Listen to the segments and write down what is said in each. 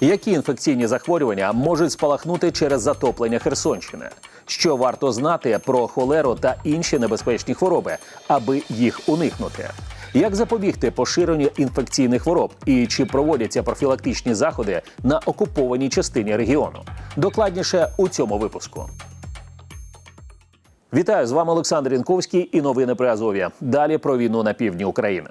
Які інфекційні захворювання можуть спалахнути через затоплення Херсонщини? Що варто знати про холеру та інші небезпечні хвороби, аби їх уникнути? Як запобігти поширенню інфекційних хвороб і чи проводяться профілактичні заходи на окупованій частині регіону? Докладніше у цьому випуску. Вітаю з вами Олександр Інковський і новини при Азові. Далі про війну на півдні України.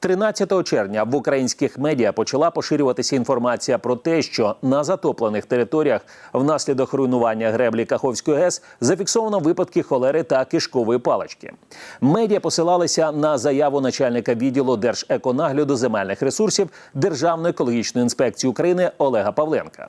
13 червня в українських медіа почала поширюватися інформація про те, що на затоплених територіях внаслідок руйнування греблі Каховської ГЕС зафіксовано випадки холери та кишкової палички. Медіа посилалися на заяву начальника відділу Держеконагляду земельних ресурсів Державної екологічної інспекції України Олега Павленка.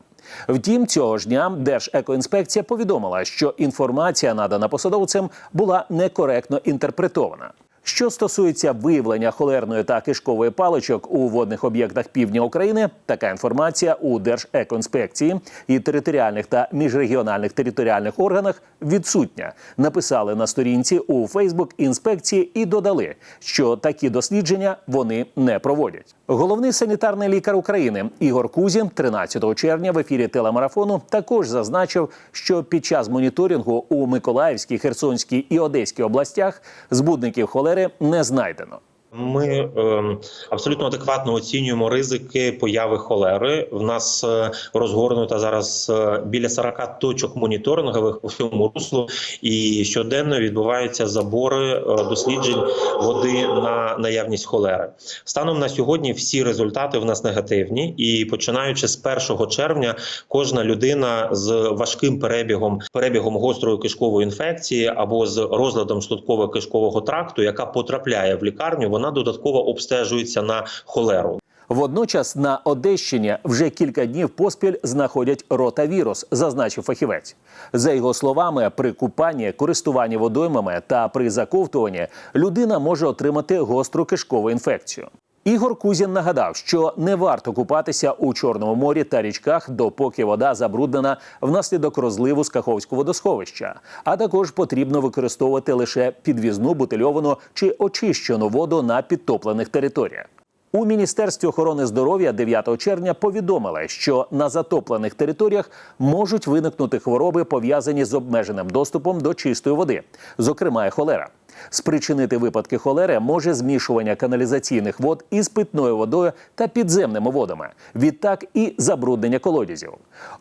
Втім, цього ж дня Держекоінспекція повідомила, що інформація, надана посадовцем, була некоректно інтерпретована. Що стосується виявлення холерної та кишкової паличок у водних об'єктах півдня України, така інформація у Держекоінспекції і територіальних та міжрегіональних територіальних органах відсутня. Написали на сторінці у Фейсбук інспекції і додали, що такі дослідження вони не проводять. Головний санітарний лікар України Ігор Кузін 13 червня в ефірі телемарафону також зазначив, що під час моніторингу у Миколаївській, Херсонській і Одеській областях збудників холери не знайдено. Ми е, абсолютно адекватно оцінюємо ризики появи холери. В нас е, розгорнуто зараз е, біля 40 точок моніторингових по всьому руслу, і щоденно відбуваються забори е, досліджень води на наявність холери. Станом на сьогодні всі результати в нас негативні, і починаючи з 1 червня, кожна людина з важким перебігом перебігом гострої кишкової інфекції або з розладом шлунково-кишкового тракту, яка потрапляє в лікарню, вона додатково обстежується на холеру. Водночас на Одещині вже кілька днів поспіль знаходять ротавірус, зазначив фахівець. За його словами, при купанні, користуванні водоймами та при заковтуванні людина може отримати гостру кишкову інфекцію. Ігор Кузін нагадав, що не варто купатися у Чорному морі та річках, допоки вода забруднена внаслідок розливу з Каховського водосховища. А також потрібно використовувати лише підвізну бутильовану чи очищену воду на підтоплених територіях. У Міністерстві охорони здоров'я 9 червня повідомили, що на затоплених територіях можуть виникнути хвороби, пов'язані з обмеженим доступом до чистої води, зокрема і холера. Спричинити випадки холери може змішування каналізаційних вод із питною водою та підземними водами, відтак і забруднення колодязів.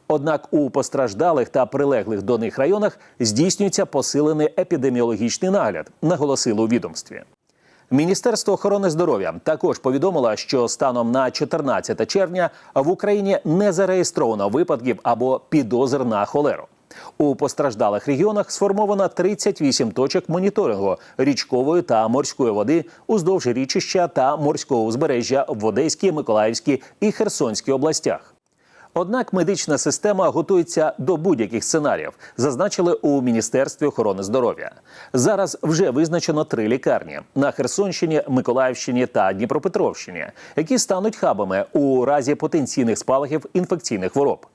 Однак у постраждалих та прилеглих до них районах здійснюється посилений епідеміологічний нагляд, наголосили у відомстві. Міністерство охорони здоров'я також повідомило, що станом на 14 червня в Україні не зареєстровано випадків або підозр на холеру. У постраждалих регіонах сформовано 38 точок моніторингу річкової та морської води уздовж річища та морського узбережжя в Одеській, Миколаївській і Херсонській областях. Однак медична система готується до будь-яких сценаріїв, зазначили у Міністерстві охорони здоров'я. Зараз вже визначено три лікарні на Херсонщині, Миколаївщині та Дніпропетровщині, які стануть хабами у разі потенційних спалахів інфекційних хвороб.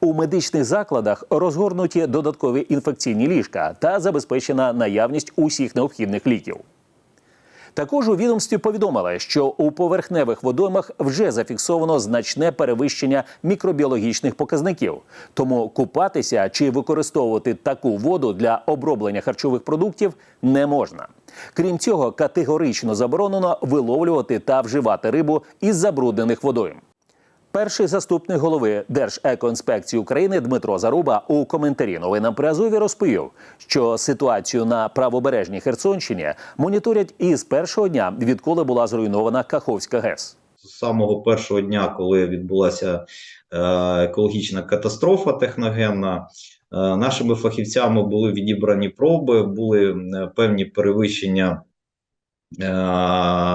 У медичних закладах розгорнуті додаткові інфекційні ліжка та забезпечена наявність усіх необхідних ліків. Також у відомстві повідомили, що у поверхневих водоймах вже зафіксовано значне перевищення мікробіологічних показників. Тому купатися чи використовувати таку воду для оброблення харчових продуктів не можна. Крім цього, категорично заборонено виловлювати та вживати рибу із забруднених водойм. Перший заступник голови Держекоінспекції України Дмитро Заруба у коментарі новинам при Азові розповів, що ситуацію на правобережній Херсонщині моніторять із першого дня, відколи була зруйнована Каховська ГЕС. З самого першого дня, коли відбулася е, екологічна катастрофа техногенна, е, нашими фахівцями були відібрані проби, були е, певні перевищення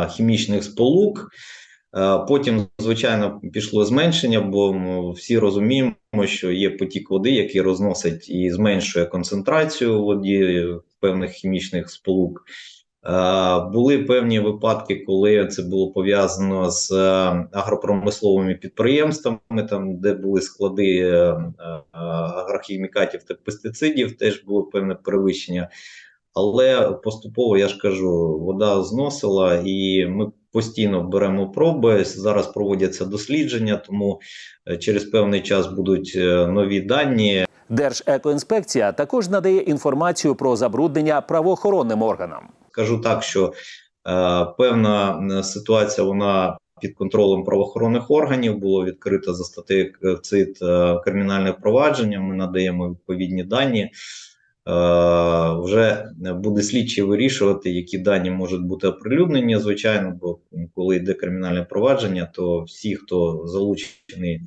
хімічних сполук. Е, Потім, звичайно, пішло зменшення, бо всі розуміємо, що є потік води, який розносить і зменшує концентрацію воді певних хімічних сполук. Е, Були певні випадки, коли це було пов'язано з е, агропромисловими підприємствами, там де були склади е, е, агрохімікатів та пестицидів, теж було певне перевищення. Але поступово я ж кажу, вода зносила, і ми постійно беремо проби. Зараз проводяться дослідження, тому е, через певний час будуть е, нові дані. Держекоінспекція також надає інформацію про забруднення правоохоронним органам. Скажу так, що е, певна ситуація вона під контролем правоохоронних органів було відкрито за статтею ЦИТ е, кримінальне провадження. Ми надаємо відповідні дані. Е, вже буде слідчий вирішувати, які дані можуть бути оприлюднені. Звичайно, бо коли йде кримінальне провадження, то всі, хто залучений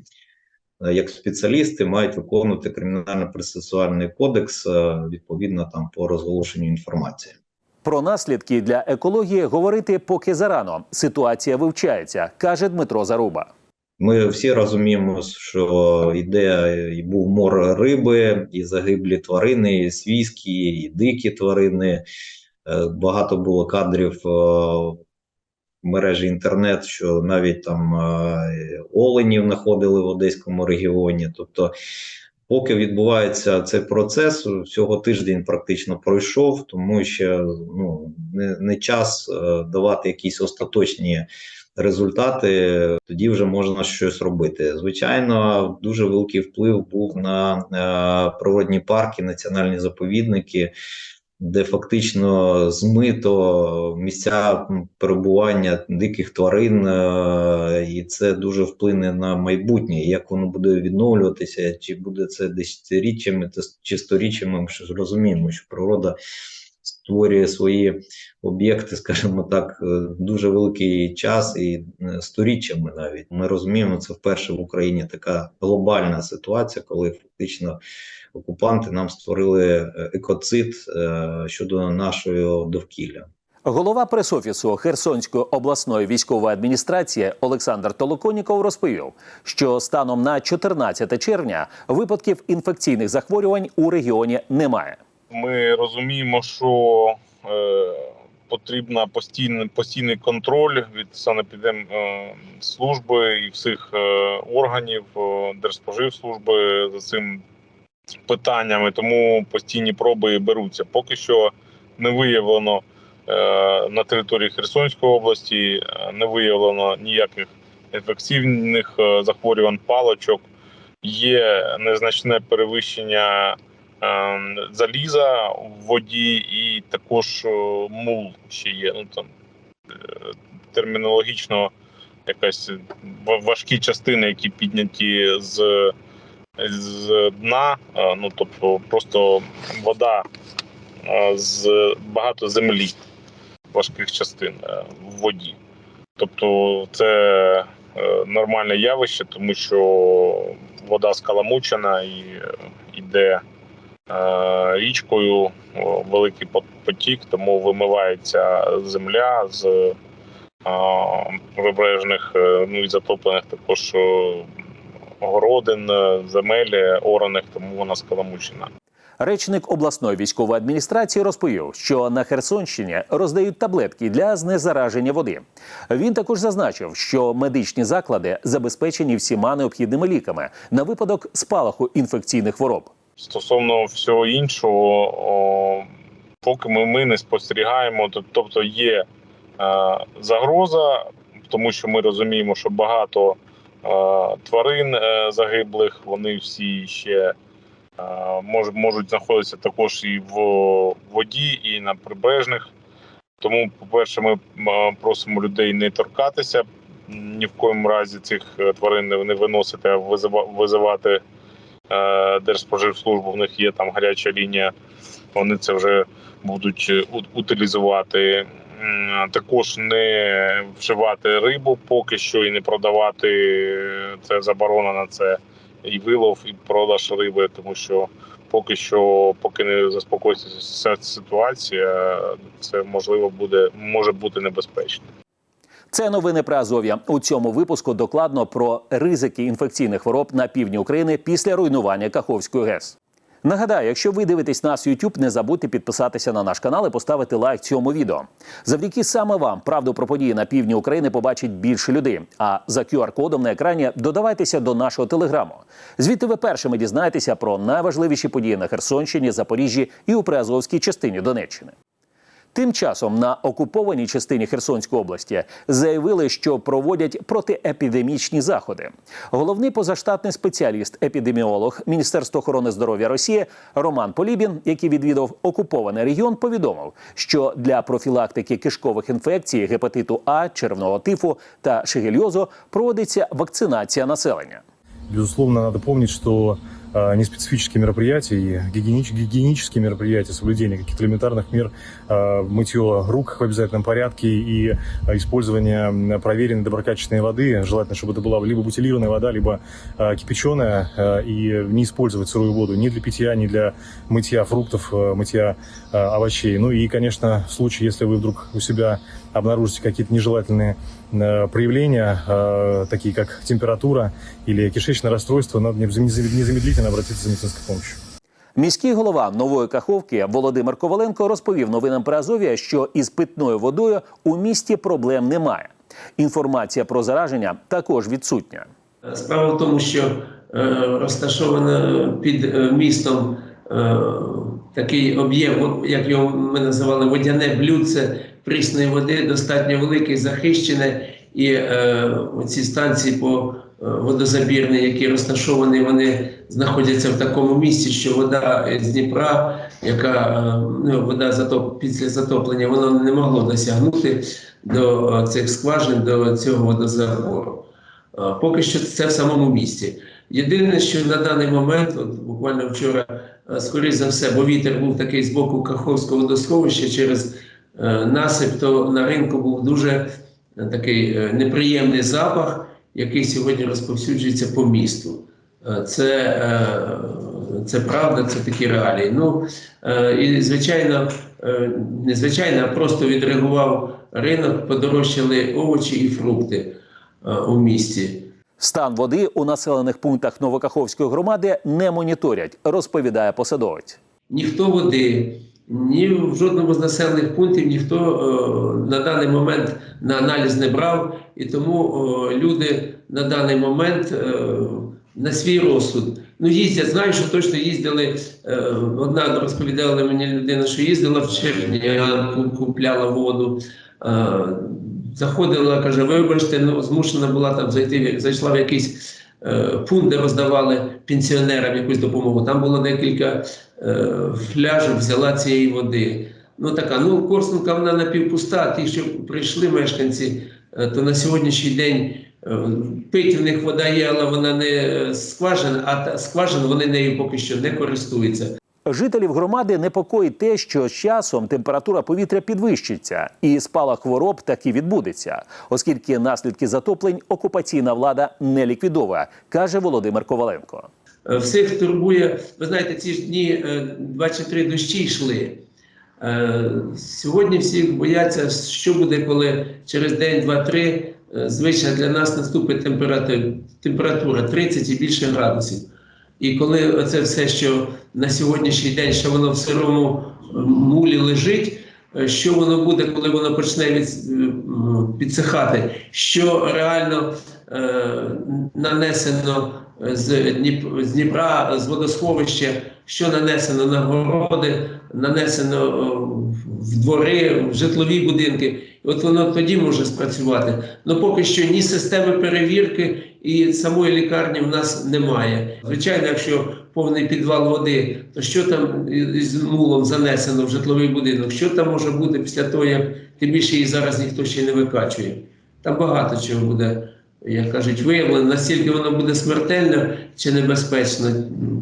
е, як спеціалісти, мають виконувати кримінально-процесуальний кодекс е, відповідно там по розголошенню інформації. Про наслідки для екології говорити поки зарано. Ситуація вивчається, каже Дмитро Заруба. Ми всі розуміємо, що йде і був мор риби, і загиблі тварини, і свійські, і дикі тварини. Е, Багато було кадрів е, в мережі інтернет, що навіть там е, оленів знаходили в Одеському регіоні. Тобто, поки відбувається цей процес, всього тиждень практично пройшов, тому ще ну, не, не час давати якісь остаточні результати, тоді вже можна щось робити. Звичайно, дуже великий вплив був на е, природні парки, національні заповідники, де фактично змито місця перебування диких тварин, е, і це дуже вплине на майбутнє. Як воно буде відновлюватися, чи буде це десятиріччями чи сторіччями, ми ж розуміємо, що природа створює свої об'єкти, скажімо так, е, дуже великий час і е, сторіччями навіть. Ми розуміємо, це вперше в Україні така глобальна ситуація, коли фактично окупанти нам створили е, екоцид щодо нашого довкілля. Голова пресофісу Херсонської обласної військової адміністрації Олександр Толоконіков розповів, що станом на 14 червня випадків інфекційних захворювань у регіоні немає. Ми розуміємо, що е, потрібна постійний, постійний контроль від санепідемслужби і всіх е, органів е, Держспоживслужби за цим питаннями, тому постійні проби беруться. Поки що не виявлено е, на території Херсонської області, е, не виявлено ніяких інфекційних е, захворювань палочок. Є незначне перевищення е, заліза в воді, і також е, мул ще є. Ну там е, термінологічно якась важкі частини, які підняті з, з дна. е, Ну тобто просто вода з багато землі важких частин в воді. Тобто це нормальне явище, тому що вода скаламучена і йде річкою великий потік, тому вимивається земля з е, прибережних, е, ну і затоплених також е, городин, е, земель е, ораних, тому вона скаламучена. Речник обласної військової адміністрації розповів, що на Херсонщині роздають таблетки для знезараження води. Він також зазначив, що медичні заклади забезпечені всіма необхідними ліками на випадок спалаху інфекційних хвороб. Стосовно всього іншого, о, поки ми, ми не спостерігаємо, то- тобто є е, загроза, тому що ми розуміємо, що багато е, тварин е, загиблих, вони всі ще е, мож, можуть знаходитися також і в воді, і на прибережних. Тому, по-перше, ми е, просимо людей не торкатися ні в коєму разі цих е, тварин не виносити, а визива- визивати е, Держспоживслужбу, в них є там гаряча лінія, вони це вже будуть е, утилізувати. Також не вживати рибу поки що і не продавати. Це заборона на це і вилов, і продаж риби, тому що поки що, поки не заспокоїться ця ситуація, це можливо буде може бути небезпечно. Це новини про Азов'я. У цьому випуску докладно про ризики інфекційних хвороб на півдні України після руйнування Каховської ГЕС. Нагадаю, якщо ви дивитесь нас в YouTube, не забудьте підписатися на наш канал і поставити лайк цьому відео. Завдяки саме вам правду про події на півдні України побачить більше людей. А за QR-кодом на екрані додавайтеся до нашого телеграму. Звідти ви першими дізнаєтеся про найважливіші події на Херсонщині, Запоріжжі і у Приазовській частині Донеччини. Тим часом на окупованій частині Херсонської області заявили, що проводять протиепідемічні заходи. Головний позаштатний спеціаліст, епідеміолог Міністерства охорони здоров'я Росії Роман Полібін, який відвідав окупований регіон, повідомив, що для профілактики кишкових інфекцій, гепатиту А, червного тифу та шигельозу проводиться вакцинація населення. Безусловно, надо помнить, что неспецифические мероприятия и гигиенич- гигиенические мероприятия, соблюдение каких-то элементарных мер, э, мытье рук в обязательном порядке и э, использование проверенной доброкачественной воды, желательно, чтобы это была либо бутилированная вода, либо кипяченая, и не использовать сырую воду ни для питья, ни для мытья фруктов, мытья овощей. Ну и, конечно, в случае, если вы вдруг у себя обнаружите какие-то нежелательные проявления, э, такие как температура или кишечное расстройство, надо незам- незамедлительно обратиться за медицинской помощью. Міський голова нової Каховки Володимир Коваленко розповів новинам Приазов'я, що із питною водою у місті проблем немає. Інформація про зараження також відсутня. Справа в тому, що е, розташовано під е, містом е, такий об'єм, як його ми називали, водяне блюдце прісної води, достатньо велике, захищене, і е, ці станції по е, водозабірні, які розташовані, вони знаходяться в такому місці, що вода з Дніпра, яка е, ну, вода затоп, після затоплення, вона не могло досягнути до цих скважин, до цього водозабору. Поки що це в самому місті. Єдине, що на даний момент, от буквально вчора, е, скоріш за все, бо вітер був такий з боку Каховського водосховища через насип, то на ринку був дуже е, такий е, неприємний запах, який сьогодні розповсюджується по місту. Е, Це, е, це правда, це такі реалії. Ну е, і звичайно, е, не звичайно, а просто відреагував ринок, подорожчали овочі і фрукти е, у місті. Стан води у населених пунктах Новокаховської громади не моніторять, розповідає посадовець. Ніхто води, ні в жодному з населених пунктів ніхто е, на даний момент на аналіз не брав, і тому е, люди на даний момент е, на свій розсуд. Ну, їздять, знаю, що точно їздили. Одна розповідала мені людина, що їздила в червні, купляла воду. Заходила, каже, вибачте, ну змушена була там зайти, зайшла в якийсь пункт, де роздавали пенсіонерам якусь допомогу. Там було декілька фляжок, взяла цієї води. Ну така, ну Корсунка вона напівпуста. Ті, що прийшли мешканці, е, то на сьогоднішній день е, пить в них вода є, але вона не е, скважина, а скважин вони нею поки що не користуються. Жителів громади непокоїть те, що з часом температура повітря підвищиться, і спалах хвороб таки відбудеться, оскільки наслідки затоплень окупаційна влада не ліквідовує, каже Володимир Коваленко. Е, Всіх турбує, ви знаєте, ці ж дні е, 23 дощі йшли. Е, Сьогодні всі бояться, що буде, коли через день, два-три е, звична для нас наступить температура, температура 30 і більше градусів. І коли це все, що на сьогоднішній день, що воно в сирому е, мулі лежить, е, що воно буде, коли воно почне е, підсихати, що реально е, нанесено з, Дніп- з Дніпра, з водосховища, що нанесено на городи, нанесено е, в двори, в житлові будинки. І от воно тоді може спрацювати. Ну поки що ні системи перевірки і самої лікарні в нас немає. Звичайно, якщо повний підвал води, то що там із мулом занесено в житловий будинок? Що там може бути після того, як тим більше її зараз ніхто ще не викачує? Там багато чого буде, як кажуть, виявлено. Наскільки воно буде смертельно чи небезпечно,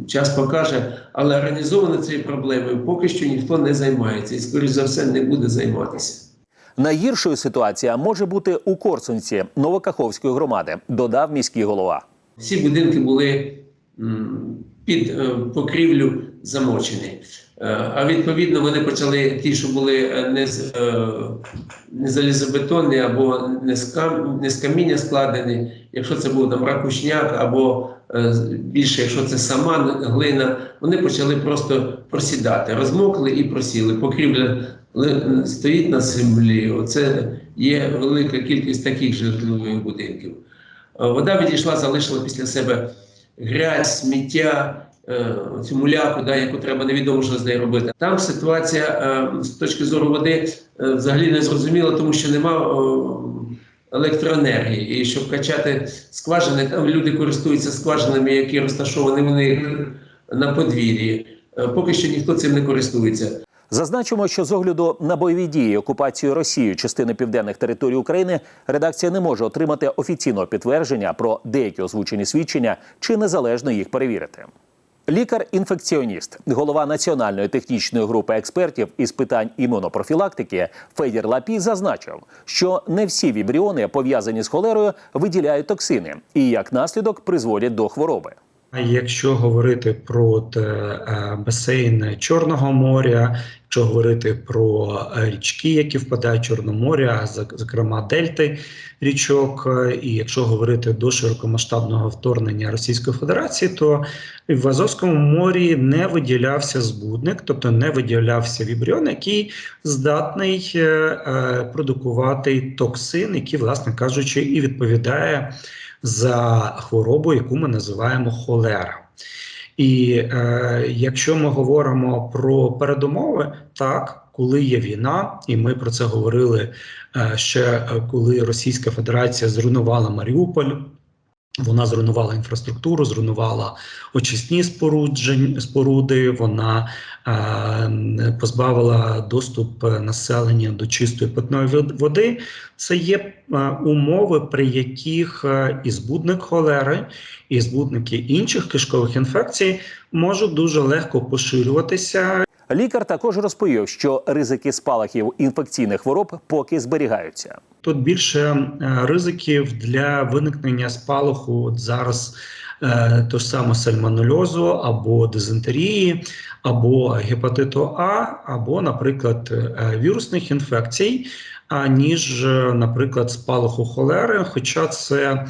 час покаже. Але організовано цією проблемою поки що ніхто не займається і, скоріш за все, не буде займатися. Найгіршою ситуація може бути у Корсунці Новокаховської громади, додав міський голова. Всі будинки були під е, покрівлю замочені. Е, А відповідно вони почали ті, що були е, не е, не залізобетонні або не з, кам, не з каміння складені, якщо це був там ракушняк, або більше, якщо це сама глина, вони почали просто просідати, розмокли і просіли. Покрівля стоїть на землі. Оце є велика кількість таких житлових будинків. Вода відійшла, залишила після себе грязь, сміття, цю муляку, да, яку треба невідомо, що з нею робити. Там ситуація е, з точки зору води е, взагалі не зрозуміла, тому що нема е, електроенергії. І щоб качати скважини, там люди користуються скважинами, які розташовані них на подвір'ї. Е, Поки що ніхто цим не користується. Зазначимо, що з огляду на бойові дії окупацію Росією частини південних територій України редакція не може отримати офіційного підтвердження про деякі озвучені свідчення чи незалежно їх перевірити. Лікар-інфекціоніст, голова національної технічної групи експертів із питань імунопрофілактики Федір Лапій зазначив, що не всі вібріони, пов'язані з холерою, виділяють токсини і як наслідок призводять до хвороби. Якщо говорити про е, басейн Чорного моря, якщо говорити про е, річки, які впадають в Чорне море, зокрема дельти річок, е, і якщо говорити до широкомасштабного вторгнення Російської Федерації, то в Азовському морі не виділявся збудник, тобто не виділявся вібріон, який здатний е, е, продукувати токсин, який, власне кажучи, і відповідає за хворобу, яку ми називаємо холера. І е, якщо ми говоримо про передумови, так, коли є війна, і ми про це говорили е, ще е, коли Російська Федерація зруйнувала Маріуполь. Вона зруйнувала інфраструктуру, зруйнувала очисні споруджень, споруди. Вона е, позбавила доступ населення до чистої питної води. Це є е, умови, при яких е, і збудник холери, і збудники інших кишкових інфекцій можуть дуже легко поширюватися Лікар також розповів, що ризики спалахів інфекційних хвороб поки зберігаються. Тут більше е, ризиків для виникнення спалаху от зараз. е, То саме сальмонельозу або дизентерії, або гепатиту А, або, наприклад, е, вірусних інфекцій, аніж, е, наприклад, спалаху холери. Хоча це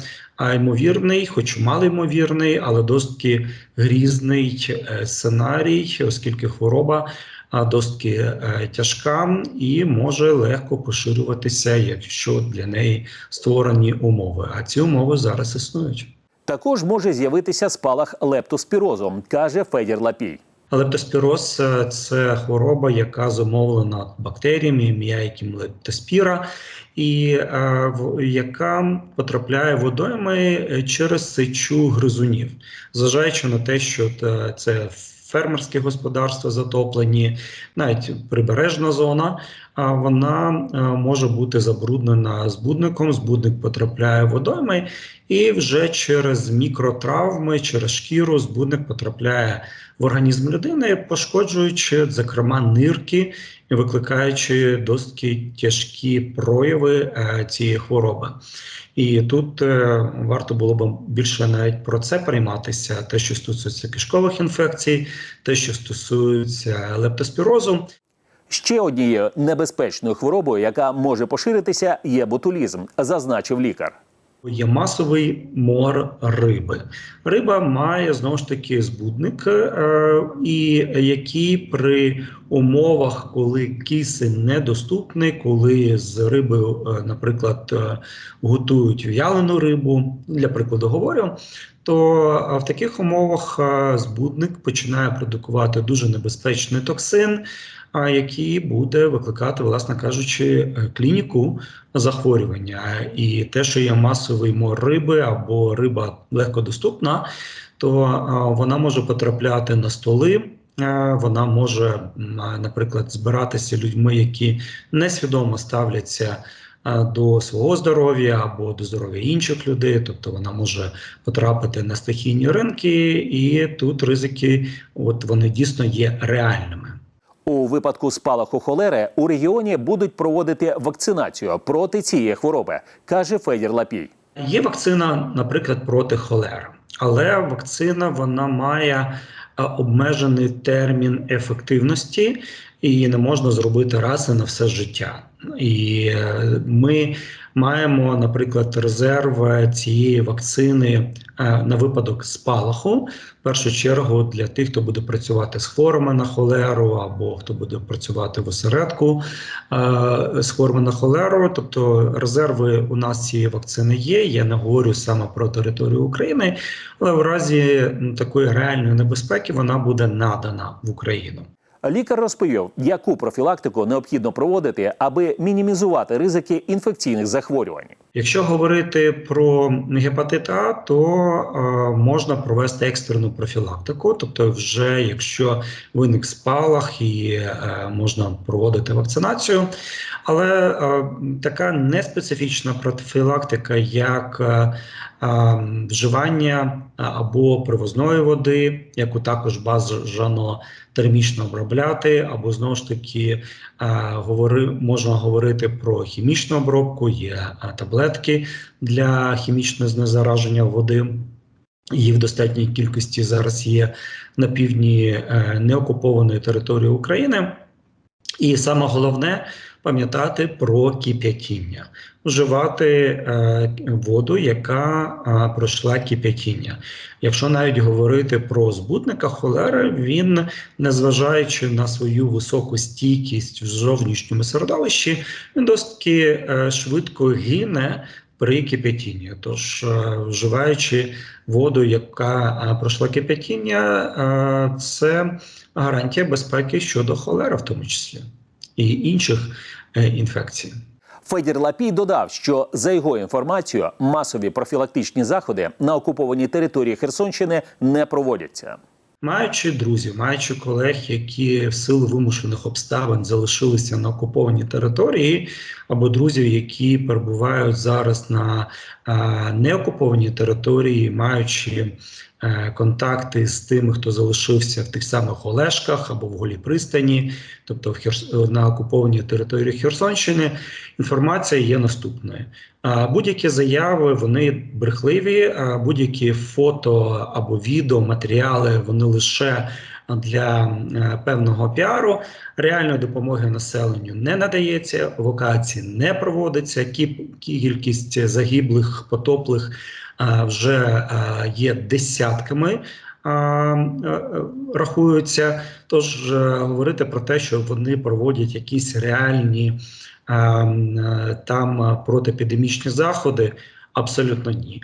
ймовірний, хоч малоймовірний, але досить грізний е, сценарій, оскільки хвороба досить е, тяжка і може легко поширюватися, якщо для неї створені умови. А ці умови зараз існують. Також може з'явитися спалах лептоспірозу, каже Федір Лапій. Лептоспіроз е, це хвороба, яка зумовлена бактеріями, м'яким лептоспіра, і е, в- яка потрапляє водойми е, через сечу гризунів, зважаючи на те, що це це фермерське господарства затоплені, навіть прибережна зона, вона е, може бути забруднена збудником. Збудник потрапляє водойми, і вже через мікротравми, через шкіру збудник потрапляє в організм людини, пошкоджуючи, зокрема, нирки викликаючи досить тяжкі прояви е, цієї хвороби. І тут е, варто було б більше навіть про це прийматися: те, що стосується кишкових інфекцій, те, що стосується лептоспірозу. Ще однією небезпечною хворобою, яка може поширитися, є ботулізм, зазначив лікар. Є масовий мор риби. Риба має знову ж таки збудник, е, і який при умовах, коли кисень недоступний, коли з риби, е, наприклад, е, готують в'ялену рибу, для прикладу говорю, то в таких умовах збудник починає продукувати дуже небезпечний токсин, який буде викликати, власне кажучи, е, клініку захворювання. І те, що є масовий мор риби або риба легкодоступна, то е, вона може потрапляти на столи. е, Вона може, наприклад, збиратися людьми, які несвідомо ставляться до свого здоров'я або до здоров'я інших людей, тобто вона може потрапити на стихійні ринки, і тут ризики, от вони дійсно є реальними. У випадку спалаху холери у регіоні будуть проводити вакцинацію проти цієї хвороби, каже Федір Лапій. Є вакцина, наприклад, проти холери. Але вакцина вона має е, обмежений термін ефективності, і її не можна зробити раз і на все життя. І е, ми маємо, наприклад, резерв цієї вакцини е, на випадок спалаху. В першу чергу для тих, хто буде працювати з хворими на холеру, або хто буде працювати в осередку е, з хворими на холеру. Тобто резерви у нас цієї вакцини є. Я не говорю саме про територію України, але в разі такої реальної небезпеки вона буде надана в Україну. Лікар розповів, яку профілактику необхідно проводити, аби мінімізувати ризики інфекційних захворювань. Якщо говорити про гепатит А, то е, можна провести екстрену профілактику, тобто, вже якщо виник спалах і е, можна проводити вакцинацію. Але е, така неспецифічна профілактика, як е, е, вживання або привозної води, яку також бажано термічно обробляти, або знову ж таки е, говори, можна говорити про хімічну обробку, є е, таблетки для хімічного знезараження води. Її в достатній кількості зараз є на півдні е, неокупованої території України. І саме головне пам'ятати про кип'ятіння, вживати е, воду, яка е, пройшла кип'ятіння. Якщо навіть говорити про збутника холери, він, незважаючи на свою високу стійкість в зовнішньому середовищі, він досить е, швидко гине при кип'ятінні. Тож, е, вживаючи воду, яка пройшла кип'ятіння, е, це гарантія безпеки щодо холери, в тому числі і інших е, інфекцій. Федір Лапій додав, що за його інформацією, масові профілактичні заходи на окупованій території Херсонщини не проводяться. Маючи друзів, маючи колег, які в силу вимушених обставин залишилися на окупованій території, або друзів, які перебувають зараз на неокупованій території, маючи е, контакти з тими, хто залишився в тих самих Олешках або в Голій пристані, тобто в Херс... на окупованій території Херсонщини, інформація є наступною. Будь-які заяви вони брехливі, будь-які фото або відео, матеріали вони лише для е, певного піару. Реальної допомоги населенню не надається, евакуації не проводиться. кі- Кількість загиблих, потоплих вже є десятками. е, е, Рахуються, тож е, говорити про те, що вони проводять якісь реальні а, м, е, там е, протиепідемічні заходи, абсолютно ні.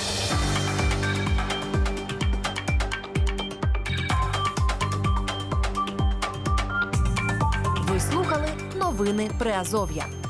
Новини Приазов'я.